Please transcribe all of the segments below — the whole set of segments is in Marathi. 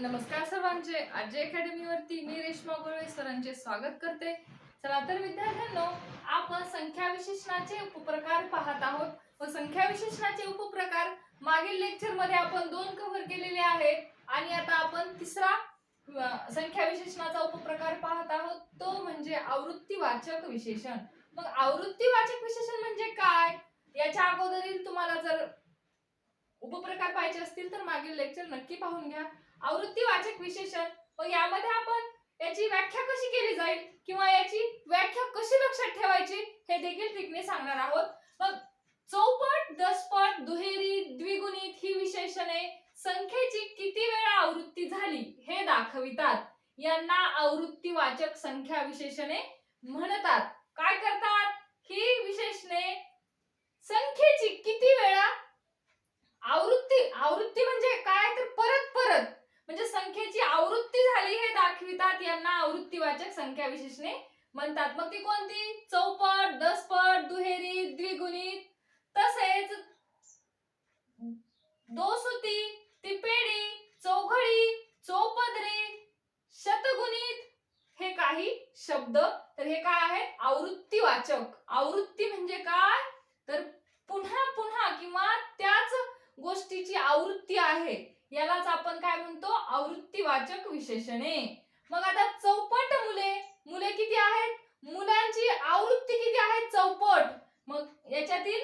नमस्कार सर्वांचे. आजी अकॅडमीवरती मी रेश्मा गोळे सरांचे स्वागत करते. चला तर विद्यार्थ्यांनो आपण संख्या विशेषणाचे उपप्रकार पाहत आहोत. व संख्या विशेषणाचे उपप्रकार मागील लेक्चरमध्ये आपण दोन कव्हर केलेले आहेत. आणि आता आपण तिसरा संख्या विशेषणाचा उपप्रकार पाहत आहोत. तो म्हणजे आवृत्तीवाचक विशेषण. मग आवृत्तीवाचक विशेषण म्हणजे काय? याच्या अगोदरील तुम्हाला जर उपप्रकार पाहिजे असतील तर मागील लेक्चर नक्की पाहून घ्या. आवृत्तीवाचक विशेषण. मग यामध्ये आपण याची व्याख्या कशी केली जाईल किंवा याची व्याख्या कशी लक्षात ठेवायची हे देखील तिकने सांगणार आहोत. मग चौपट दसपट दुहेरी द्विगुणित ही विशेषणे संख्येची किती वेळा आवृत्ती झाली हे दाखवितात. यांना आवृत्तीवाचक संख्या विशेषणे म्हणतात. काय करतात? ही विशेषणे संख्येची किती वेळा आवृत्ती आवृत्ती म्हणजे काय? तर संख्येची आवृत्ती झाली हे दाखवितात. यांना आवृत्तीवाचक संख्या विशेषणे म्हणतात. मग ती कोणती? चौपट दसपट दुहेरी द्विगुणित. तसेच दोसुती तिपेडी चौघडी चौपदरी शतगुणित. हे काही शब्द. तर हे काय आहेत? आवृत्तीवाचक. आवृत्ती म्हणजे काय? तर पुन्हा पुन्हा किंवा त्याच गोष्टीची आवृत्ती आहे. यालाच आपण काय म्हणतो? आवृत्तीवाचक विशेषणे. मग आता चौपट मुले. मुले किती आहेत? मुलांची आवृत्ती किती आहे? चौपट. मग याच्यातील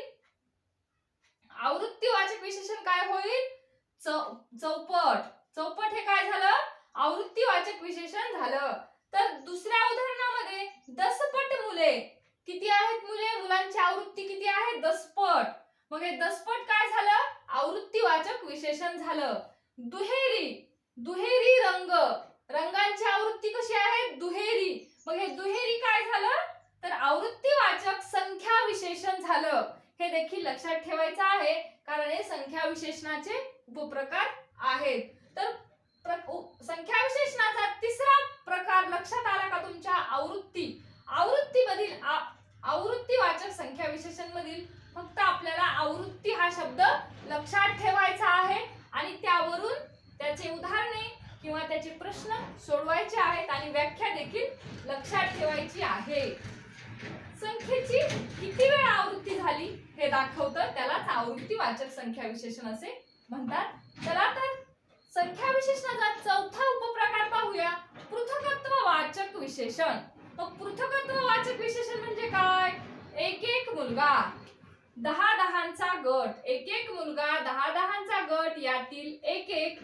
आवृत्तीवाचक विशेषण काय होईल? चौ- चौपट. चौपट हे काय झालं? आवृत्तीवाचक विशेषण झालं. तर दुसऱ्या उदाहरणामध्ये दसपट मुले. किती आहेत मुले? मुलांची आवृत्ती किती आहे? दसपट. मग हे दसपट काय झालं? आवृत्तीवाचक विशेषण झालं. दुहेरी दुहेरी रंग. रंगांची आवृत्ती कशी आहे? दुहेरी. मग हे दुहेरी काय झालं? तर आवृत्तीवाचक संख्या विशेषण झालं. हे देखील लक्षात ठेवायचं आहे कारण हे संख्या विशेषणाचे उपप्रकार आहेत. तर प्र- संख्या विशेषणाचा तिसरा प्रकार लक्षात आला का तुमच्या आवृत्ती आवृत्तीमधील आ- आवृत्तीवाचक संख्या विशेषण मधील फक्त आपल्याला आवृत्ती हा शब्द लक्षात ठेवायचा आहे आणि त्यावरून त्याचे उदाहरणे किंवा त्याचे प्रश्न सोडवायचे आहेत आणि व्याख्या देखील लक्षात ठेवायची आहे. संख्येची किती वेळा आवृत्ती झाली हे दाखवतं. त्यालाच आवृत्तीवाचक संख्या विशेषण असे म्हणतात. चला तर संख्या विशेषणाचा चौथा उपप्रकार पाहूया. पृथकत्व वाचक विशेषण. मग पृथकत्व वाचक विशेषण म्हणजे काय? एक एक मुलगा दहा दहांचा गट. एक एक मुलगा दहा दहांचा गट. यातील एक एक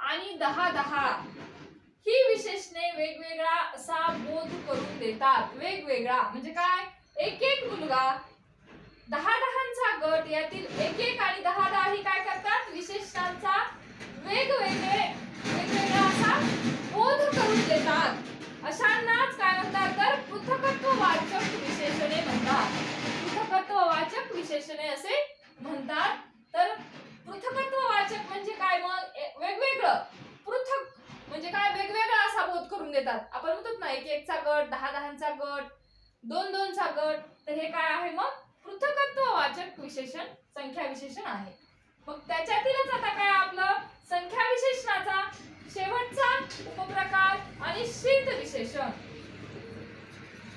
आणि दहा दहा. ही विशेषणे वेगवेगळा असा बोध करून देतात. वेगवेगळा. म्हणजे काय? एक एक मुलगा दहा दहांचा गट यातील एक एक आणि दहा दहा ही काय करतात? विशेषणांचा वेगवेगळे वेगवेगळा असा बोध करून देतात. अशांनाच काय म्हणतात तर पृथकत्व वाचक विशेषणे म्हणतात. पृथकत्व वाचक विशेषणे असे म्हणतात तर पृथकत्व वाचक म्हणजे काय मग ए- वेगवेगळं पृथक म्हणजे काय वेगवेगळा असा बोध करून देतात. आपण म्हणतो ना एक एकचा गट दहा दहांचा गट दोन दोनचा गट तर हे काय आहे मग? पृथकत्व वाचक विशेषण संख्या विशेषण आहे. मग त्याच्यातीलच आता काय आपलं? संख्या विशेषणाचा शेवटचा उपप्रकार अनिश्चित विशेषण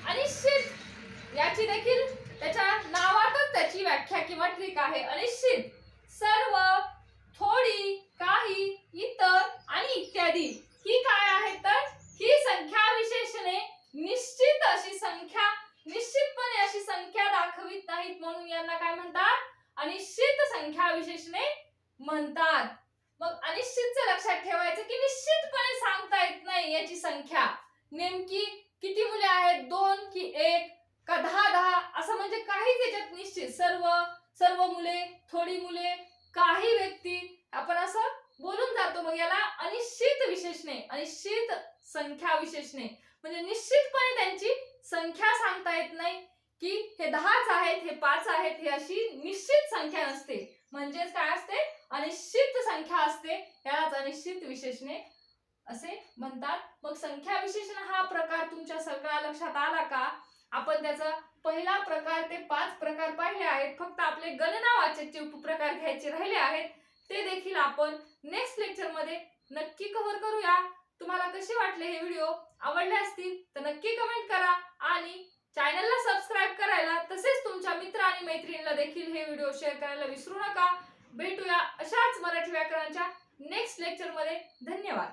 अनिश्चित याची देखील त्याच्या नावातच त्याची व्याख्या किंवा ट्रिक आहे अनिश्चित सर्व थोडी काही इतर आणि इत्यादी ही काय आहे तर ही संख्या विशेषणे निश्चित अशी संख्या निश्चितपणे अशी संख्या दाखवित त्यांना काय म्हणतात? अनिश्चित संख्या विशेषणे म्हणतात. मग अनिश्चितचं लक्षात ठेवायचं की निश्चितपणे सांगता येत नाही याची संख्या. नेमकी किती मुले आहेत? दोन की एक? का दहा दहा? असं म्हणजे काहीच याच्यात निश्चित. सर्व सर्व मुले थोडी मुले काही व्यक्ती. आपण असं बोलून जातो. मग याला अनिश्चित विशेषणे अनिश्चित संख्या विशेषणे. म्हणजे निश्चितपणे त्यांची संख्या सांगता येत नाही. की हे दहाच आहेत हे पाच आहेत हे अशी निश्चित संख्या नसते. म्हणजेच काय असते? अनिश्चित संख्या असते. यालाच अनिश्चित विशेषणे असे म्हणतात. मग संख्या विशेषण हा प्रकार तुमच्या सगळ्या लक्षात आला का? आपण त्याचा पहिला प्रकार ते पाच प्रकार पाहिले आहेत. फक्त आपले गणना वाचकचे उपप्रकार घ्यायचे राहिले आहेत. ते देखील आपण नेक्स्ट लेक्चरमध्ये नक्की कव्हर करूया. तुम्हाला कसे वाटले हे व्हिडिओ आवडले असतील तर नक्की कमेंट करा आणि चॅनलला सबस्क्राईब करायला तसेच तुमच्या मित्र आणि मैत्रिणीला देखील हे व्हिडिओ शेअर करायला विसरू नका. भेटूया अशाच मराठी व्याकरणाच्या नेक्स्ट लेक्चरमध्ये धन्यवाद.